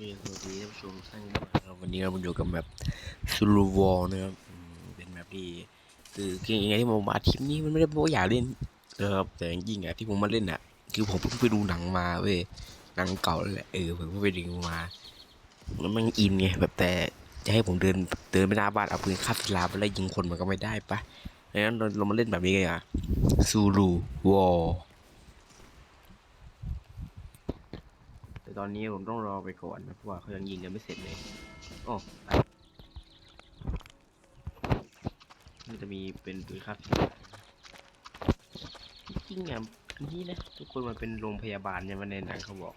สวัสดีท่านผู้ชมท่านด้วยนะครับวันนี้เราอยู่กับแบบซูรูวอลนะครับเป็นแบบที่คือคือยังไงที่ผมมาทริปนี้มันไม่ได้เพราะว่าอยากเล่นนะครับแต่จริงๆอะที่ผมมาเล่นอะ คือผมเพิ่งไปดูหนังมาเว้ยหนังเก่าแหละเออผมก็ไปดูมาแล้วมันอินไงแบบแต่จะให้ผมเดินเดินไปหน้าบ้านเอาปืนคาบศิลาไปไล่ยิงคนมันก็ไม่ได้ปะดังนั้นเราเรามาเล่นแบบนี้กันอะซูรูวอล แต่ตอนนี้ผมต้องรอไปก่อนนะเพราะว่าเขายังยิงกันไม่เสร็จเลยโอ้มันจะมีเป็นปืนครับจริงๆอะนนี้นะทุกคนมันเป็นโรงพยาบาลเนี่ยมันในหนังเขาบอก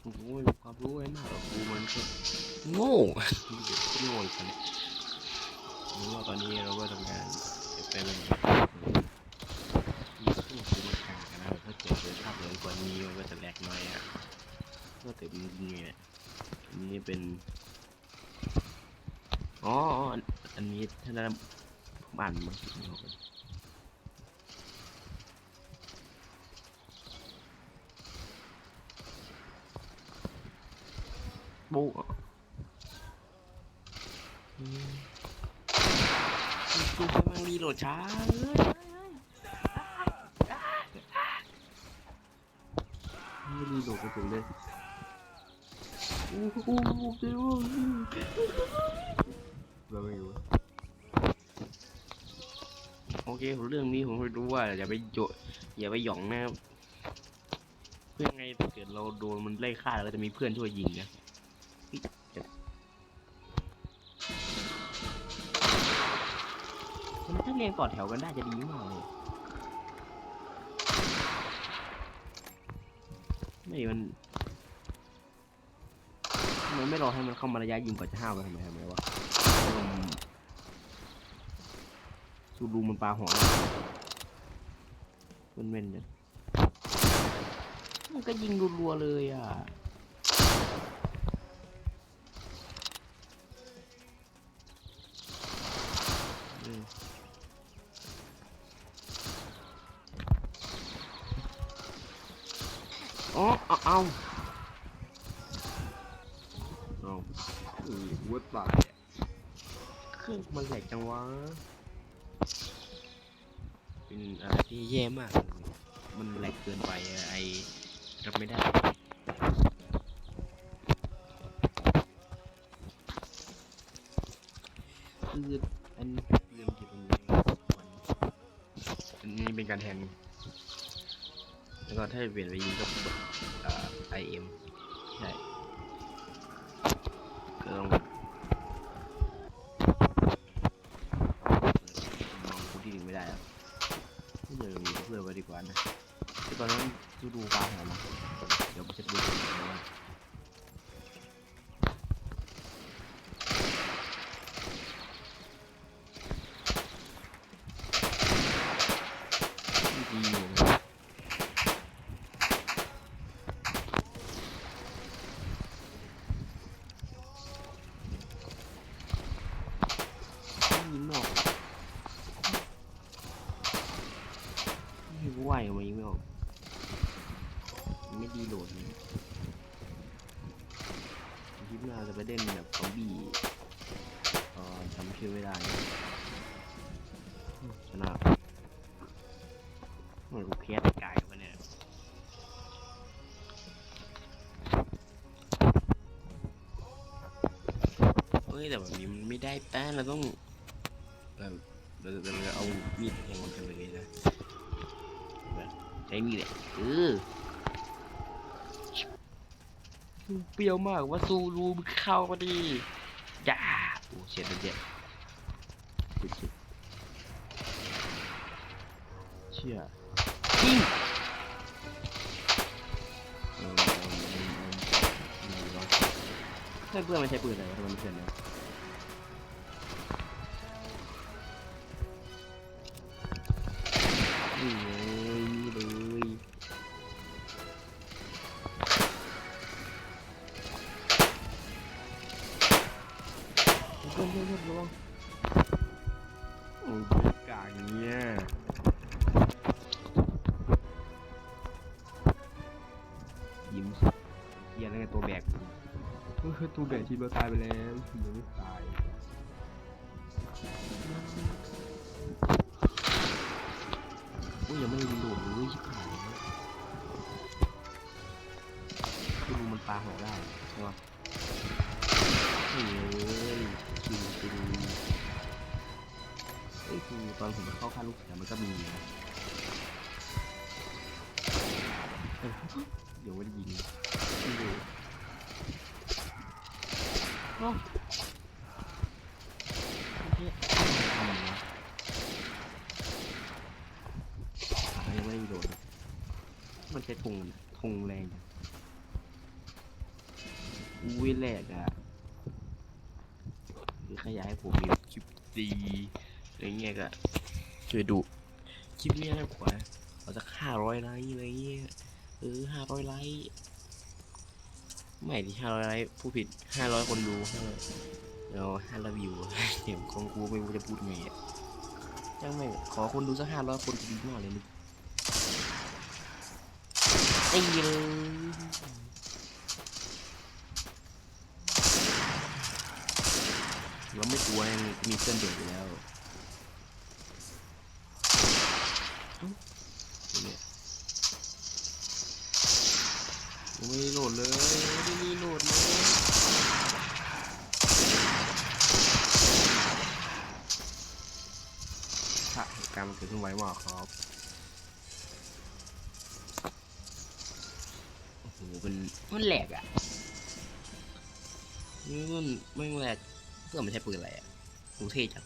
ผมก็ไม่มีความรู้อะไรมากหรอกกูมันแค่โง่โง่อีกคนเนี่ยรู้ว่าตอนนี้เราก็ทำงานเป็นเป็น มีเครื่องซื้อมากลางนะถ้าเกิดเป็นภาพเหมือนกว่านี้มันก็จะแหลกหน่อยอะ ก็แต่จริงเนี่ยอันนี้เป็น อ๋ออ,อันนี้ถ้านั้ผมอ่านมันบุ๊กอืมคือมันรีโหลดช้าเลยไม่รีโหลดกระสุนเลย เราไม่รู้โอเคเรื่องนี้ผมไม่รู้ว่าอย่าไปโยอย่าไปหยองนะครับเพื่อไงถ้าเกิดเราโดนมันไล่ฆ่าเราจะมีเพื่อนช่วยยิงนะมันถ้าเรียงต่อแถวกันได้จะดีมากเลยไม่มัน ไมันไม่รอให้มันเข้ามาระยะยิงก่อนจะห้าวไปทำไมทำไมวะลมสูดูมันปลาหัวมันเม่นๆเนี่ยมันก็ยิงรัวๆเลยอะอืมอ๋อเอาเอาเอาอุ้ ยวัวตายเครื่องมันแหลกจังวะ เป็นอะไรที่แย่มาก มันแหลกเกินไปไอรับไม่ได้คืออันเรื่องที่เป็นอันนี้เป็นการแทนแล้วก็ถ้าเปลี่ยนไปยิงก็ไอเอ็มใช่ ไม่เจอมีเพื่อนไว้ดีกว่านะคือตอนนั้นดูดูฟ้าหอมเดี๋ยวไปเช็คดูอนว่าดีอยู่นะ ยิงไม่ออกไม่รู้ว่ายังไงยิงไม่ออกมัน ไม่ดีโหลดเลยคลิปหน้าจะไปเล่นแบบซอมบี้เอ่อจำชื่อไม่ได้ชนะเหมือนกูแคสไกลวะเนี่ยเฮ้ยแต่แบบนี้มันไม่ได้แป้นเราต้องเราเราเราเราเอามีดแทงมันกันเลยนะแบบใช้มีดเลยเออ เปรี้ยวมากว่าซูรูมเข้าพอดีอย่าโอ้เช็ดเลยเจ็ดชิดๆเชี่ยยิงเออเออเออเออเออเพื่อนเพื่อนมันใช้ปืนอะไรทำไมมันเถื่อนเนี่ย เพื่นเพื่นเพื่นระวังโอ้ยกากเนี่ยยทีมเฮียแล้วไงตัวแบกเฮ้ยตัวแบกทีมเราตายไปแล้วทีมเราไม่ตายโอ้ยยังไม่ได้รีโหลดเลยชิบหายแล้วคือดูมันปลาหัวได้ใช่ปะ ตอนผมไปเข้าค่ายลูกเสือมันก็มีนะเอ้ยเดี๋ยวมันยิงไม่รู้เอ้าเฮ้ยทำไมวะขายังไม่ได้โดนเลยมันใช้ธงมันธงแรงจังอุ้ยแหลกอะคือขยายให้ผมมีคลิปดี อะไรเงี้ยก็ช่วยดูคลิปเนี้ยนะขวาเอาสักห้าร้อยไลค์อะไรเงี้ยเออห้าร้อยไลค์ไม่ดิห้าร้อยไลค์ผู้ผิดห้าร้อยคนดูห้าร้อยเราห้าร้อยวิวเดี๋ยวของกูไม่รู้จะพูดไงอะยังไม่ขอคนดูสักห้าร้อยคนก็ดีมากเลยนึกไอ้เลยเราไม่กลัวยังมีเพื่อนเดือดอยู่แล้วเอ้าเดี๋ยวเนี่ย ผมไม่ได้โหลดเลยไม่ได้มีโหลดเลยพระเหตุการณ์มันเกิดขึ้นไวมากครับโอ้โหเป็นมันแหลกอะนี่มันไม่งแหลกเพื่อมันใช้ปืนอะไรอะดูเท่จัง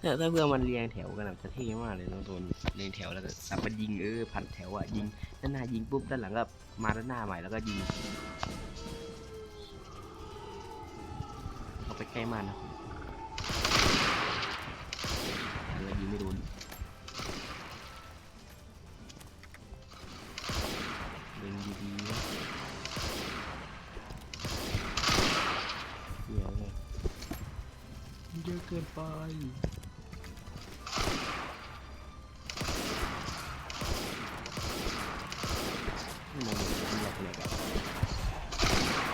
เนี่ยถ้าเพื่อนมันเรียงแถวกันอะจะเท่มากเลยเนอะตัวเรียงแถวแล้วก็สับมันยิงเออพันแถวอะยิงด้านหน้ายิงปุ๊บด้านหลังก็มาด้านหน้าใหม่แล้วก็ยิงเอาไปใกล้มันนะ อะเกินไปไม่มองเห็นผมอยากเลยอะ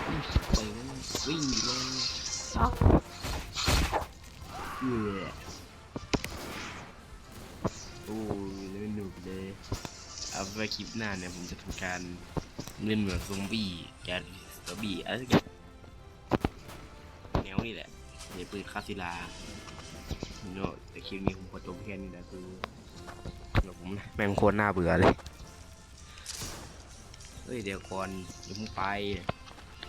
อุ๊ยไปงั้นวิ่งอยู่เลยซักเย้โอ้ยเล่นหนุกเลยเอาไปคลิปหน้าเนี่ยผมจะทำการเล่นเหมือนซอมบี้แกนซอมบี้อะไรสักอย่างแนวนี่แหละเดี๋ยวปืนคาสิลา โน่แต่คลิปนี้ผมขอจบแค่นี้นะคือเดี๋ยวผมแม่งโคตรน่าเบื่อเลยเฮ้ยเดี๋ยวก่อนเดี๋ยวมึงไป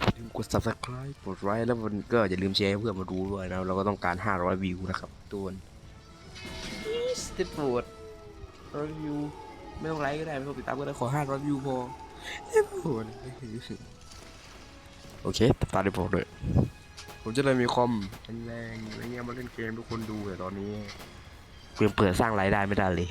อย่าลืมกด subscribe กดไลค์แล้วมันก็อย่าลืมแชร์ให้เพื่อนมาดูด้วยนะเราก็ต้องการ 500 วิวนะครับตัวนสเตปโปรดร้อยวิวไม่ต้องไลค์ก็ได้ไม่ต้องติดตามก็ได้ขอ 500 วิวพอไม่โปรดโอเคตัดตาได้บอกด้วย ผมจะเลยมีคอมแรงๆอะไรเงี้ยมาเล่นเกมทุกคนดูแต่ตอนนี้เปิดเปิดสร้างรายได้ไม่ได้เลย